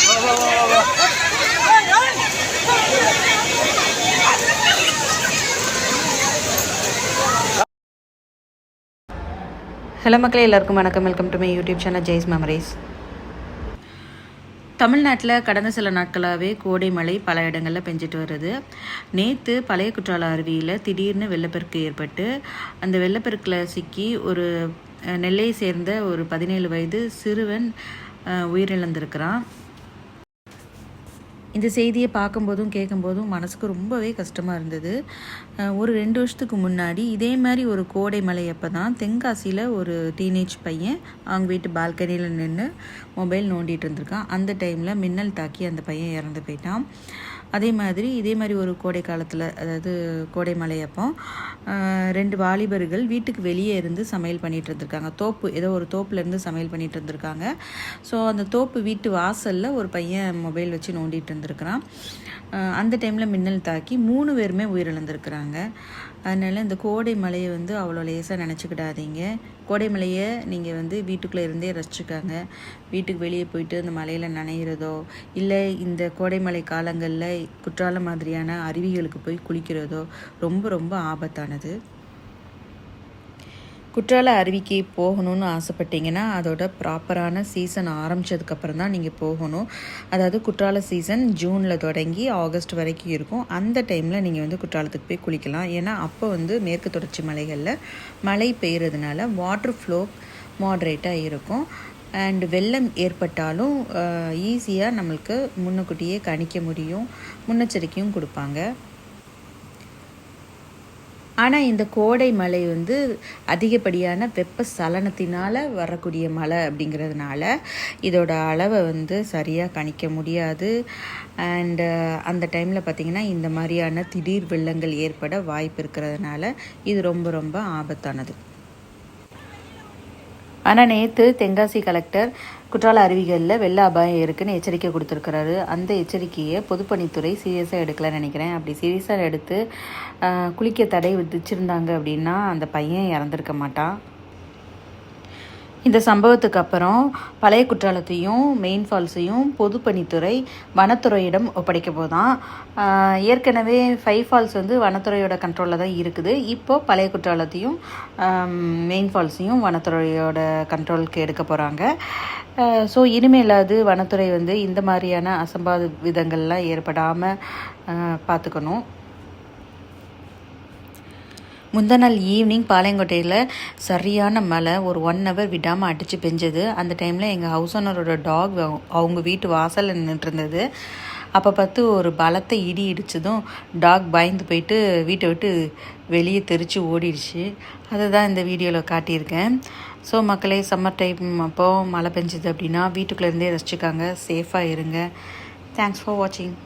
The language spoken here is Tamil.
ஹலோ மக்களே எல்லாருக்கும் வணக்கம். Welcome to my YouTube channel Jai's memories தமிழ்நாட்டில் கடந்த சில நாட்களாகவே கோடை மழை பல இடங்களில் பெஞ்சிட்டு வருது. நேற்று பழைய குற்றால அருவியில் திடீர்னு வெள்ளப்பெருக்கு ஏற்பட்டு அந்த வெள்ளப்பெருக்கில் சிக்கி ஒரு நெல்லையை சேர்ந்த ஒரு பதினேழு வயது சிறுவன் உயிரிழந்திருக்கிறான். இந்த செய்தியை பார்க்கும்போதும் கேட்கும்போதும் மனசுக்கு ரொம்பவே கஷ்டமாக இருந்தது. ஒரு ரெண்டு வருஷத்துக்கு முன்னாடி இதே மாதிரி ஒரு கோடை மலை அப்போ தான் தென்காசியில் ஒரு டீனேஜ் பையன் அவங்க வீட்டு பால்கனியில் நின்று மொபைல் நோண்டிகிட்டு இருந்திருக்கான். அந்த டைமில் மின்னல் தாக்கி அந்த பையன் இறந்து போயிட்டான். அதே மாதிரி இதே மாதிரி ஒரு கோடை காலத்தில் அதாவது கோடை மலை அப்போ ரெண்டு வாலிபர்கள் வீட்டுக்கு வெளியே இருந்து சமையல் பண்ணிகிட்டு இருந்திருக்காங்க. தோப்பு ஏதோ ஒரு தோப்புலேருந்து சமையல் பண்ணிகிட்டு இருந்திருக்காங்க. ஸோ அந்த தோப்பு வீட்டு வாசலில் ஒரு பையன் மொபைல் வச்சு நோண்டிகிட்டு இருந்திருக்கிறான். அந்த டைமில் மின்னல் தாக்கி மூணு பேருமே உயிரிழந்திருக்கிறாங்க. அதனால் இந்த கோடை மலையை வந்து அவ்வளோ லேசாக நினச்சிக்கிடாதீங்க. கோடை மலையை நீங்கள் வந்து வீட்டுக்குள்ளே இருந்தே ரசிச்சுக்காங்க. வீட்டுக்கு வெளியே போயிட்டு அந்த மலையில் நனைகிறதோ இல்லை இந்த கோடைமலை காலங்களில் குற்றாலம் மாதிரியான அருவிகளுக்கு போய் குளிக்கிறதோ ரொம்ப ரொம்ப ஆபத்தானது. குற்றால அருவிக்கு போகணும்னு ஆசைப்பட்டீங்கன்னா அதோட ப்ராப்பரான சீசன் ஆரம்பித்ததுக்கப்புறம் தான் நீங்கள் போகணும். அதாவது குற்றால சீசன் ஜூனில் தொடங்கி ஆகஸ்ட் வரைக்கும் இருக்கும். அந்த டைமில் நீங்கள் வந்து குற்றாலத்துக்கு போய் குளிக்கலாம். ஏன்னா அப்போ வந்து மேற்கு தொடர்ச்சி மலைகளில் மழை பெய்கிறதுனால வாட்டர் ஃப்ளோ மாட்ரேட்டாக இருக்கும். அண்ட் வெள்ளம் ஏற்பட்டாலும் ஈஸியாக நம்மளுக்கு முன்னுக்கூட்டியே கணிக்க முடியும். முன்னெச்சரிக்கையும் கொடுப்பாங்க. ஆனால் இந்த கோடை மழை வந்து அதிகப்படியான வெப்ப சலனத்தினால் வரக்கூடிய மழை அப்படிங்கிறதுனால இதோட அளவை வந்து சரியாக கணிக்க முடியாது. அண்டு அந்த டைமில் பார்த்திங்கன்னா இந்த மாதிரியான திடீர் வெள்ளங்கள் ஏற்பட வாய்ப்பு இருக்கிறதுனால இது ரொம்ப ரொம்ப ஆபத்தானது. ஆனால் நேற்று தென்காசி கலெக்டர் குற்றால அருவிகளில் வெள்ள அபாயம் இருக்குன்னு எச்சரிக்கை கொடுத்துருக்கிறாரு. அந்த எச்சரிக்கையை பொதுப்பணித்துறை சீரியஸாக எடுக்கலன்னு நினைக்கிறேன். அப்படி சீரியஸாக எடுத்து குளிக்க தடை விதிச்சிருந்தாங்க அப்படின்னா அந்த பையன் இறந்துருக்க மாட்டான். இந்த சம்பவத்துக்கு அப்புறம் பழைய குற்றாலத்தையும் மெயின் ஃபால்ஸையும் பொதுப்பணித்துறை வனத்துறையிடம் ஒப்படைக்க போதான். ஏற்கனவே ஃபைவ் ஃபால்ஸ் வந்து வனத்துறையோட கண்ட்ரோலில் தான் இருக்குது. இப்போ பழைய குற்றாலத்தையும் மெயின் ஃபால்ஸையும் வனத்துறையோட கண்ட்ரோலுக்கு எடுக்க போகிறாங்க ஸோ இனிமேலாவது வனத்துறை வந்து இந்த மாதிரியான அசம்பாத விதங்கள்லாம் ஏற்படாமல் பார்த்துக்கணும். முந்தா நாள் ஈவினிங் பாளையங்கோட்டையில் சரியான மழை ஒரு ஒன் ஹவர் விடாமல் அடித்து பெஞ்சது. அந்த டைமில் எங்கள் ஹவுஸ் ஓனரோட டாக் அவங்க வீட்டு வாசலில் நின்றுட்டு இருந்தது. அப்போ பார்த்து ஒரு பலத்த இடி இடிச்சதும் டாக் பயந்து போயிட்டு வீட்டை விட்டு வெளியே தெரித்து ஓடிடுச்சு. அதை தான் இந்த வீடியோவில் காட்டியிருக்கேன். ஸோ மக்களே சம்மர் டைம் அப்போது மழை பெஞ்சது அப்படின்னா வீட்டுக்குள்ளே இருந்தே ரசிச்சுக்காங்க. சேஃபாக இருங்க. தேங்க்ஸ் ஃபார் வாட்சிங்